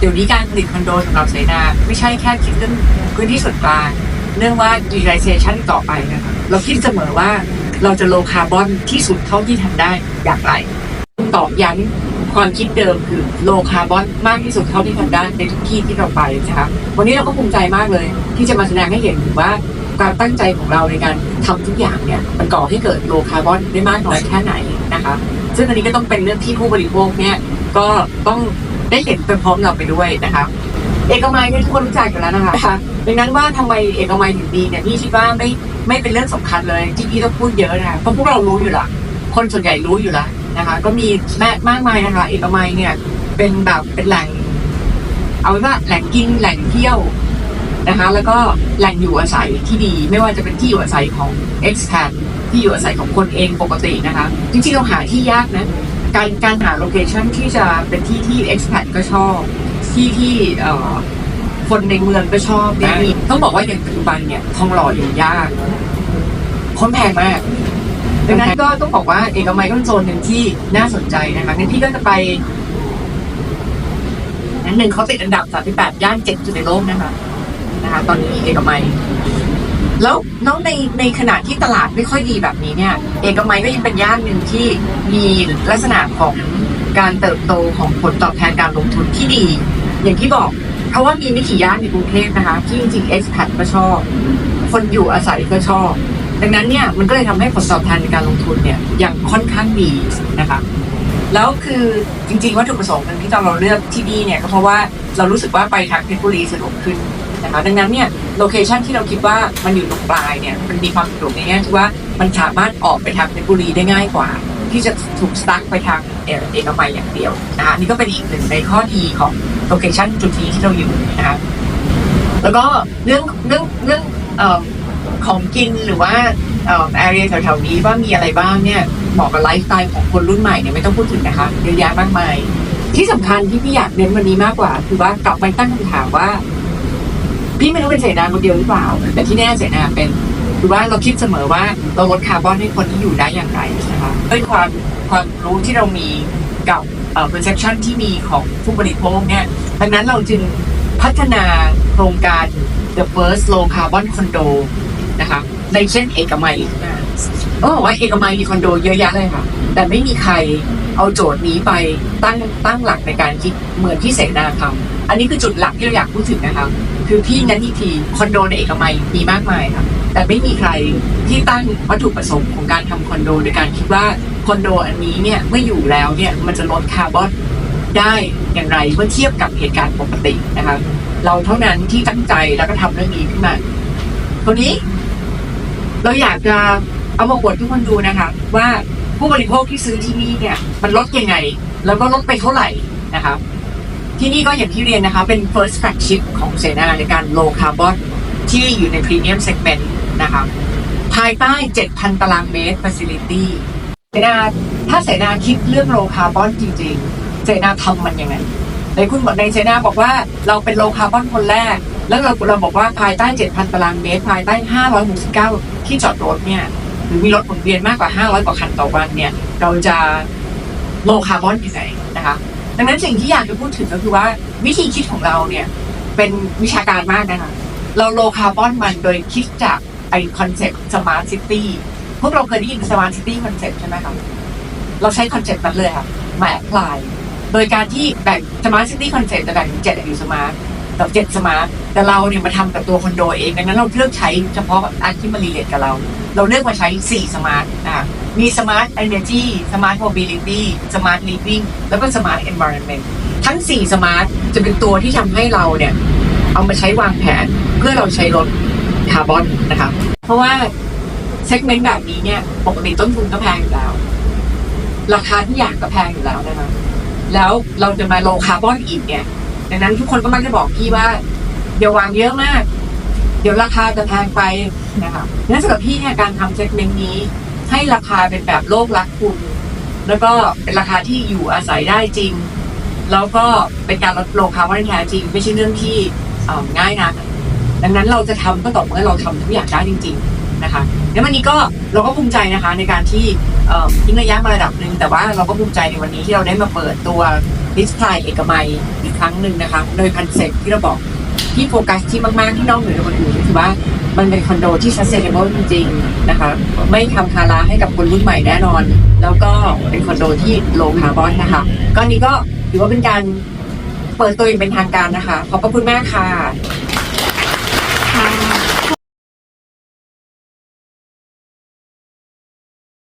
เดี๋ยวนี้การผลิตคอนโดสำหรับเสนา ไม่ใช่แค่คิดเรื่องพื้นที่ส่วนกลางเรื่องว่า utilization ต่อไปนะคะเราคิดเสมอว่าเราจะโลคาร์บอนที่สุดเท่าที่ทำได้อย่างไรตอบย้ำความคิดเดิมคือโลคาร์บอนมากที่สุดเท่าที่ทำได้ในทุกที่ที่เราไปนะคะวันนี้เราก็ภูมิใจมากเลย ที่จะมาแสดงให้เห็นถึงว่าความตั้งใจของเราในการทำทุกอย่างเนี่ยมันก่อให้เกิดโลคาร์บอนได้มากน้อยแค่ไหนนะคะ ซึ่งอันนี้ก็ต้องเป็นเรื่องที่ผู้บริโภคเนี่ยก็ต้อง ได้เห็นไปพร้อมเราไปด้วยนะคะเอกมัยเนี่ยทุกคนรู้จักอยู่แล้วนะคะดังนั้นว่าทำไมเอกมัยถึงดีเนี่ยพี่คิดว่าไม่ไม่เป็นเรื่องสำคัญเลยที่พี่ต้องพูดเยอะนะคะเพราะพวกเรารู้อยู่ละคนส่วนใหญ่รู้อยู่แล้วนะคะก็มีแม่มากมายนะคะเอกมัยเนี่ยเป็นแบบเป็นแหล่ง เอาว่าแหล่งกินแหล่งเที่ยวนะคะแล้วก็แหล่งอยู่อาศัยที่ดี ไม่ว่าจะเป็นที่อยู่อาศัยของ expat ที่อยู่อาศัยของคนเองปกตินะคะ จริงๆเราหาที่ยากนะ การการหาโลเคชันที่จะเป็นที่ที่ expat ก็ชอบ ที่ที่เอ่อคนในเมืองก็ชอบเนี่ยมีต้องบอกว่าอย่างปัจจุบันเนี่ยทองหล่ออยู่ยากค้นแพงมากดังนั้นก็ต้องบอกว่าเอกมัยก็เป็นโซนหนึ่งที่น่าสนใจนะคะงั้นพี่ก็จะไปนั้นหนึ่งเขาติดอันดับ 38 ย่านเจ็ดจุดในโลกนะคะนะคะ ตอนนี้เอกมัย แล้วน้องในในขณะที่ตลาดไม่ค่อยดีแบบนี้เนี่ยเอกมัยก็ยังเป็นย่านหนึ่งที่มีลักษณะของการเติบโตของผลตอบแทนการลงทุนที่ดี อย่างที่บอก เพราะว่ามีไม่กี่ย่านในกรุงเทพนะคะ ที่จริงๆ expat ก็ชอบ คนอยู่อาศัยก็ชอบ ดังนั้นเนี่ยมันก็เลยทำให้ผลตอบแทนในการลงทุนเนี่ยยังค่อนข้างดีนะคะแล้วคือจริงๆวัตถุประสงค์หนึ่งที่เราเลือกที่นี่เนี่ยก็เพราะว่าเรารู้สึกว่าไปทางเพชรบุรีสะดวกขึ้น นะคะดังนั้นเนี่ยโลเคชันที่เราคิดว่ามันอยู่ตรงปลายเนี่ยมันมีความสะดวกในแง่ที่ว่ามันสามารถออกไปทางเพชรบุรีได้ง่ายกว่า ที่จะถูกสตั๊กไปทางเอเอกมัยอย่างเดียวนะคะนี่ก็เป็นอีกหนึ่งในข้อดีของโลเคชันจุดนี้ที่เราอยู่นะคะแล้วก็เรื่องเรื่องเรื่องออของกินหรือว่าเอ่อแอเรียแถวๆนี้ว่ามีอะไรบ้างเนี่ยเหมาะกับไลฟ์สไตล์ของคนรุ่นใหม่เนี่ยไม่ต้องพูดถึงนะคะเยอะแยะมากมาย ที่สำคัญที่พี่อยากเน้นวันนี้มากกว่า คือว่ากลับไปตั้งคำถามว่า พี่ไม่รู้เป็นเสนาคนเดียวหรือเปล่า แต่ที่แน่เสนาเป็นคือว่าเราคิดเสมอว่าเราลดคาร์บอนให้คนที่อยู่ได้อย่างไรนะคะด้วยความความรู้ที่เรามีกับเอ่อ perception ที่มีของผู้บริโภคเนี่ยดังนั้นเราจึงพัฒนาโครงการ the first low carbon condo นะคะในเช่นเอกมัยก็บอกว่าเอกมัยมีคอนโดเยอะแยะเลยค่ะ แต่ไม่มีใคร เอาโจทย์นี้ไปตั้งตั้งหลักในการคิดเหมือนที่เสนาทำอันนี้คือจุดหลักที่เราอยากพูดถึงนะคะคือพี่นั้นอีทีคอนโดในเอกมัยมีมากมายค่ะแต่ไม่มีใครที่ตั้งวัตถุประสงค์ของการทำคอนโดโดยการคิดว่าคอนโดอันนี้เนี่ยเมื่ออยู่แล้วเนี่ยมันจะลดคาร์บอนได้อย่างไรเมื่อเทียบกับเหตุการณ์ปกตินะคะเราเท่านั้นที่ตั้งใจแล้วก็ทำเรื่องนี้ขึ้นมาคนนี้ เราอยากจะเอามาอวดทุกคนดูนะคะ ว่า ผู้บริโภคที่ซื้อที่นี่เนี่ย มันลดยังไง แล้วก็ลดไปเท่าไหร่นะคะที่นี่ก็อย่างที่เรียนนะคะ เป็น first flagship ของเสนาในการ low carbon ที่อยู่ใน premium segment นะคะภายใต้ 7,000 ตารางเมตร facility เสนาถ้าเสนาคิดเรื่อง low carbon จริงๆ เสนาทำมันยังไงในคุณบอกในเสนาบอกว่าเราเป็น low carbon คนแรก แล้วเราเราบอกว่าภายใต้ 7,000 ตารางเมตร ภายใต้ 569 ที่จอดรถเนี่ย หรือมีรถหมุนเวียนมากกว่า 500 กว่าคันต่อวันเนี่ยเราจะ low carbon ยังไงนะคะดังนั้นสิ่งที่อยากจะพูดถึงก็คือว่าวิธีคิดของเราเนี่ยเป็นวิชาการมากนะคะเราโลคาร์บอนมันโดยคิดจากไอคอนเซ็ปต์สมาร์ทซิตี้พวกเราเคยได้ยินสมาร์ทซิตี้คอนเซ็ปต์ใช่ไหมครับเราใช้คอนเซ็ปต์นั้นเลยค่ะมาแอพพลายโดยการที่แบ่งสมาร์ทซิตี้คอนเซ็ปต์จะแบ่งเป็นเจ็ดอยู่สมาร์ท กับเจ็ดสมาร์ทแต่เราเนี่ยมาทำกับตัวคอนโดเองดังนั้นเราเลือกใช้เฉพาะอันที่มารีเลทกับเรา เราเลือกมาใช้สี่สมาร์ทนะคะมีสมาร์ทเอเนจีสมาร์ทโมบิลิตี้สมาร์ทลิฟวิ่งแล้วก็สมาร์ทเอน i r o n m e n t ทั้งสี่สมาร์ทจะเป็นตัวที่ทำให้เราเนี่ยเอามาใช้วางแผนเพื่อเราใช้ลดคาร์บอนนะคะเพราะว่าเซกเมนต์แบบนี้เนี่ยปกติต้นทุนก็แพงอยู่แล้ว ราคาที่อยากก็แพงอยู่แล้วนะคะแล้วเราจะมาโลคาร์บอนอีกเนี่ย ดังนั้นทุกคนก็มักจะบอกพี่ว่าเดี๋ยววางเยอะมาก เดี๋ยวราคาจะแพงไปนะคะงั้นสำหรับพี่เนี่ยการทำเซกเมนต์นี้ ให้ราคาเป็นแบบโลกรักคุณ แล้วก็เป็นราคาที่อยู่อาศัยได้จริง แล้วก็เป็นการลดโลคาร์บอนแท้จริง ไม่ใช่เรื่องที่ง่ายนะดังนั้นเราจะทำก็ต่อเมื่อเราทำทุกอย่างได้จริง ๆนะคะแล้ววันนี้ก็เราก็ภูมิใจนะคะในการที่เอ่อทิ้งระยะมาระดับหนึ่งแต่ว่าเราก็ภูมิใจในวันนี้ที่เราได้มาเปิดตัวดิสพลายเอกมัย ครั้งหนึ่งนะคะโดยคอนเซ็ปที่เราบอกที่โฟกัสที่มากๆที่นอกเหนือจากคนอื่นก็คือว่ามันเป็นคอนโดที่ sustainable จริงๆนะคะไม่ทำคาราให้กับคนรุ่นใหม่แน่นอน แล้วก็เป็นคอนโดที่โลคาร์บอนนะคะก็นี้ก็ถือว่าเป็นการเปิดตัวอย่างเป็นทางการนะคะ ขอบพระคุณมากค่ะ